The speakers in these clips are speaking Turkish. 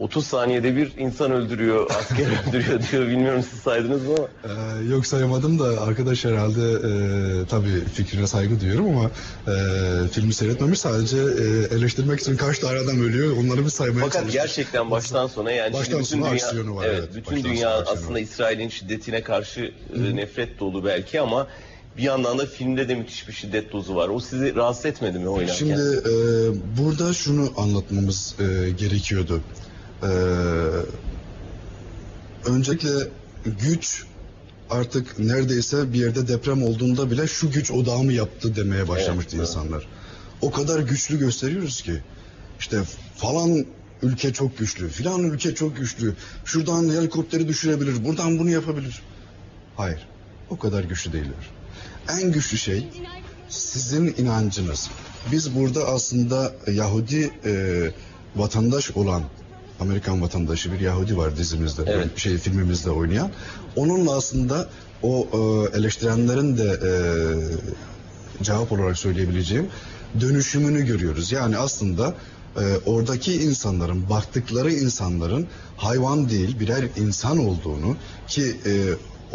30 saniyede bir insan öldürüyor, asker öldürüyor diyor. Bilmiyorum siz saydınız mı ama. Ee, yok sayamadım da arkadaş herhalde e, tabii fikrine saygı duyuyorum ama e, filmi seyretmemiş sadece e, eleştirmek için kaç tane adam ölüyor onları bir saymaya Fakat çalışmış. gerçekten baştan sona yani Baştan bütün sona dünya, var, evet, evet. bütün dünya aslında. İsrail'in şiddetine karşı e, nefret dolu belki ama bir yandan da filmde de müthiş bir şiddet dozu var. O sizi rahatsız etmedi mi oynarken? Şimdi e, burada şunu anlatmamız e, gerekiyordu. E, öncelikle güç artık neredeyse bir yerde deprem olduğunda bile şu güç odağımı yaptı demeye başlamıştı Evet, insanlar. O kadar güçlü gösteriyoruz ki işte falan ülke çok güçlü, filan ülke çok güçlü. Şuradan helikopteri düşürebilir, buradan bunu yapabilir. Hayır, o kadar güçlü değiller. En güçlü şey sizin inancınız. Biz burada aslında Yahudi e, vatandaş olan Amerikan vatandaşı bir Yahudi var dizimizde, Evet. şey filmimizde oynayan. Onunla aslında o e, eleştirenlerin de e, cevap olarak söyleyebileceğim dönüşümünü görüyoruz. Yani aslında e, oradaki insanların, baktıkları insanların hayvan değil birer insan olduğunu ki e,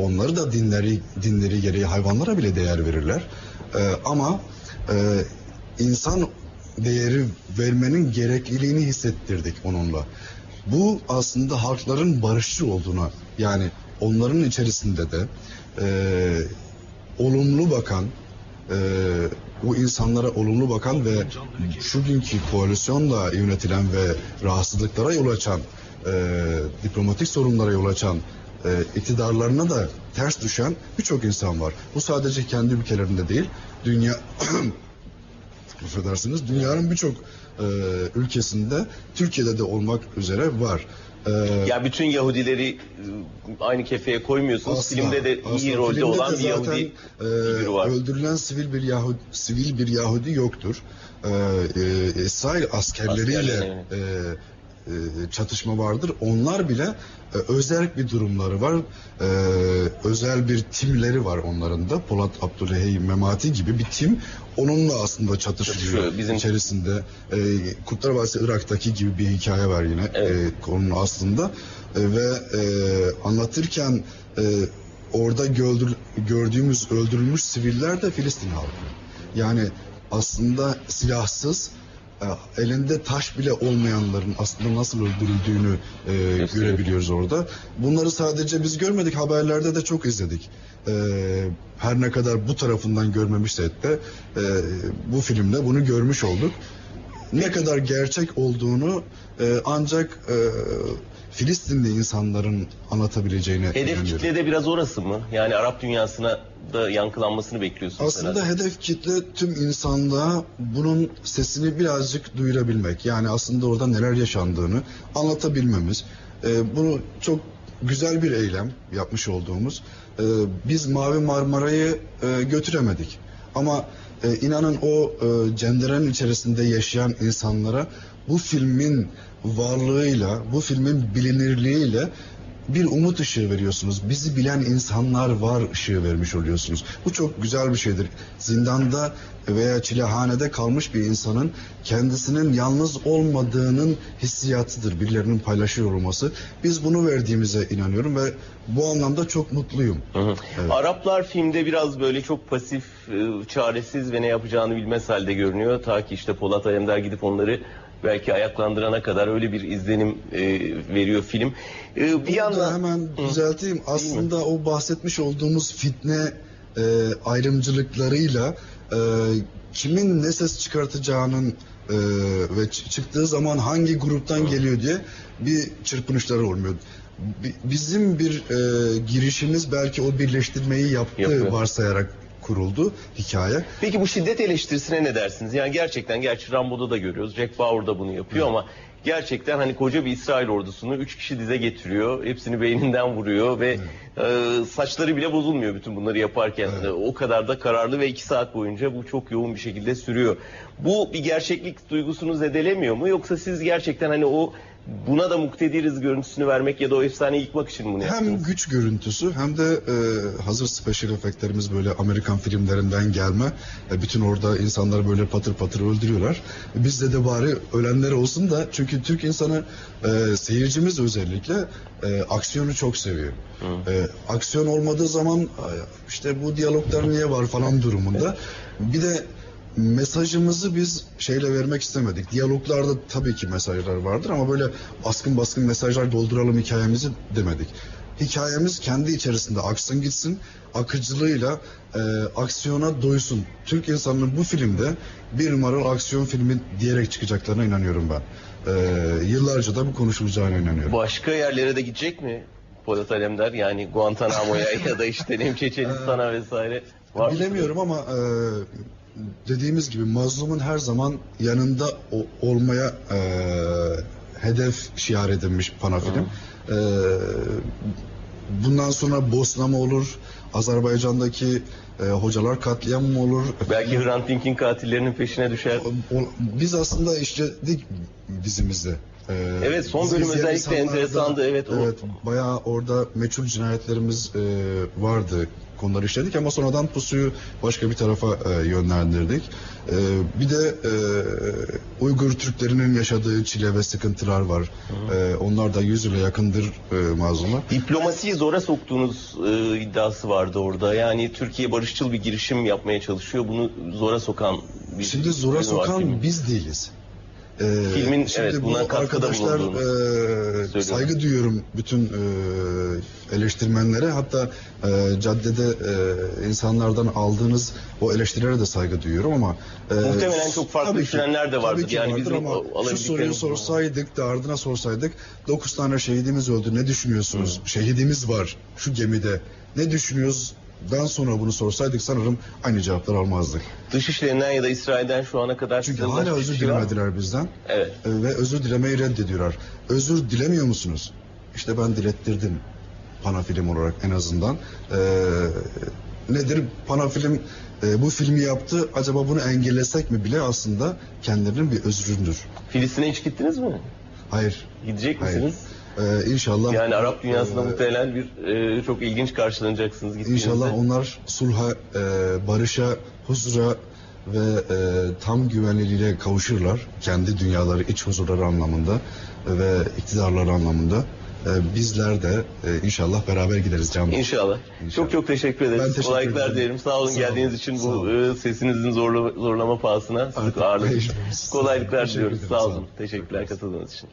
onları da dinleri dinleri gereği hayvanlara bile değer verirler. E, ama e, insan değeri vermenin gerekliliğini hissettirdik onunla. Bu aslında halkların barışçı olduğuna yani onların içerisinde de e, olumlu bakan e, bu insanlara olumlu bakan ve şu günkü koalisyonla yönetilen ve rahatsızlıklara yol açan e, diplomatik sorunlara yol açan e, iktidarlarına da ters düşen birçok insan var. Bu sadece kendi ülkelerinde değil, dünya affedersiniz dünyanın birçok e, ülkesinde Türkiye'de de olmak üzere var. E, Ya bütün Yahudileri e, aynı kefeye koymuyorsunuz. Asla, Filmde de iyi asla. rolde Filmde olan bir zaten, Yahudi e, figürü var. Öldürülen sivil bir Yahudi, sivil bir Yahudi yoktur. E, e, İsrail askerleriyle Askerleri, e, e, çatışma vardır. Onlar bile e, özel bir durumları var. E, özel bir timleri var onların da. Polat Abdülhey Memati gibi bir tim onunla aslında çatışıyor. Çatışıyor. Bizim- içerisinde. E, Kurtlar Vadisi Irak'taki gibi bir hikaye var yine Evet. e, konunun aslında. E, ve e, anlatırken e, orada gördür- gördüğümüz öldürülmüş siviller de Filistin halkı. Yani aslında silahsız e, elinde taş bile olmayanların aslında nasıl öldürüldüğünü e, görebiliyoruz orada. Bunları sadece biz görmedik haberlerde de çok izledik. E, her ne kadar bu tarafından görmemişsek de e, bu filmde bunu görmüş olduk. Ne kadar gerçek olduğunu e, ancak e, Filistinli insanların anlatabileceğine Hedef inanıyorum. kitle de biraz orası mı? Yani Arap dünyasına da yankılanmasını bekliyorsunuz Aslında herhalde. hedef kitle tüm insanlığa bunun sesini birazcık duyurabilmek. Yani aslında orada neler yaşandığını anlatabilmemiz. Ee, bunu çok güzel bir eylem yapmış olduğumuz. Ee, biz Mavi Marmara'yı e, götüremedik. Ama e, inanın o e, cenderenin içerisinde yaşayan insanlara bu filmin varlığıyla, bu filmin bilinirliğiyle bir umut ışığı veriyorsunuz. Bizi bilen insanlar var ışığı vermiş oluyorsunuz. Bu çok güzel bir şeydir. Zindanda veya çilehanede kalmış bir insanın kendisinin yalnız olmadığının hissiyatıdır. Birilerinin paylaşıyor olması. Biz bunu verdiğimize inanıyorum ve bu anlamda çok mutluyum. Hı hı. Araplar filmde biraz böyle çok pasif, e, çaresiz ve ne yapacağını bilmez halde görünüyor. Ta ki işte Polat Alemdar gidip onları belki ayaklandırana kadar öyle bir izlenim e, veriyor film. E, bir yandan hemen düzelteyim. Aslında o bahsetmiş olduğumuz fitne e, ayrımcılıklarıyla e, kimin ne ses çıkartacağının e, ve çıktığı zaman hangi gruptan geliyor diye bir çırpınışları olmuyor. Bi- Bizim bir e, girişimiz belki o birleştirmeyi yaptı Yapıyor. varsayarak kuruldu hikaye. Peki bu şiddet eleştirisine ne dersiniz? Yani gerçekten gerçi Rambo'da da görüyoruz. Jack Bauer da bunu yapıyor ama gerçekten hani koca bir İsrail ordusunu üç kişi dize getiriyor. Hepsini beyninden vuruyor ve e, saçları bile bozulmuyor bütün bunları yaparken. E, o kadar da kararlı ve iki saat boyunca bu çok yoğun bir şekilde sürüyor. Bu bir gerçeklik duygusunu zedelemiyor mu? Yoksa siz gerçekten hani o buna da muktediriz görüntüsünü vermek ya da o efsaneyi yıkmak için bunu yaptınız. Hem güç görüntüsü hem de e, hazır special efektlerimiz böyle Amerikan filmlerinden gelme. E, bütün orada insanları böyle patır patır öldürüyorlar. Bizde de bari ölenler olsun da çünkü Türk insanı e, seyircimiz özellikle e, aksiyonu çok seviyor. E, aksiyon olmadığı zaman e, işte bu diyaloglar niye var falan durumunda. Bir de mesajımızı biz şeyle vermek istemedik. Diyaloglarda tabii ki mesajlar vardır ama böyle baskın baskın mesajlar dolduralım hikayemizi demedik. Hikayemiz kendi içerisinde aksın gitsin, akıcılığıyla e, aksiyona doysun. Türk insanının bu filmde bir numaralı aksiyon filmi diyerek çıkacaklarına inanıyorum ben. E, yıllarca da bu konuşulacağına inanıyorum. Başka yerlere de gidecek mi Polat Alemdar? Yani Guantanamo'ya ya da işte ne Çeçenistan'a vesaire. Var? Bilemiyorum ama e, dediğimiz gibi mazlumun her zaman yanında o- olmaya e, hedef şiar edilmiş panafilm. E, bundan sonra Bosna mı olur? Azerbaycan'daki e, hocalar katliam mı olur? Belki Hrant Dink'in katillerinin peşine düşer. O- o- biz aslında işledik dizimizde. Ee, Evet, son bölüm özellikle da- enteresandı, evet, o- Evet, bayağı orada meçhul cinayetlerimiz e, vardı. Konuları işledik ama sonradan pusuyu başka bir tarafa e, yönlendirdik. E, bir de e, Uygur Türklerinin yaşadığı çile ve sıkıntılar var. E, onlar da yüz yıla yakındır e, mazluma. Diplomasiyi zora soktuğunuz e, iddiası vardı orada. Yani Türkiye barışçıl bir girişim yapmaya çalışıyor. Bunu zora sokan bir Şimdi zora yönü var sokan biz değiliz. Ee, Filmin, şimdi evet, bu arkadaşlar e, saygı duyuyorum bütün e, eleştirmenlere hatta e, caddede e, insanlardan aldığınız o eleştirilere de saygı duyuyorum ama e, Muhtemelen çok farklı düşünenler de vardır. tabii ki Yani vardır bizim ama şu soruyu sorsaydık da ardına sorsaydık 9 tane şehidimiz öldü ne düşünüyorsunuz? Şehidimiz var şu gemide ne düşünüyoruz? Dan sonra bunu sorsaydık sanırım aynı cevaplar almazdık. Dışişlerinden ya da İsrail'den şu ana kadar Çünkü hala özür şey var dilemediler bizden. Evet. E, ve özür dilemeyi reddediyorlar. Özür dilemiyor musunuz? İşte ben dilettirdim panafilm olarak en azından. E, nedir? Panafilm e, bu filmi yaptı. Acaba bunu engellesek mi bile aslında kendilerinin bir özründür. Filistin'e hiç gittiniz mi? Hayır. Gidecek Hayır. misiniz? E, inşallah. Yani Arap dünyasında e, muhtemelen bir e, çok ilginç karşılanacaksınız gittiğinizde. İnşallah onlar sulha, e, barışa, huzura ve e, tam güvenliliğe kavuşurlar. Kendi dünyaları, iç huzurları anlamında ve iktidarları anlamında. E, bizler de e, inşallah beraber gideriz canım. İnşallah. İnşallah. Çok çok teşekkür ederiz. Ben teşekkür Kolaylıklar ederim. dilerim. Sağ olun Sağ geldiğiniz olun. için Sağ bu olun. e, sesinizin zorla, zorlama pahasına sizi için. Kolaylıklar diliyoruz. Sağ Sağ olun. Teşekkürler katıldığınız için.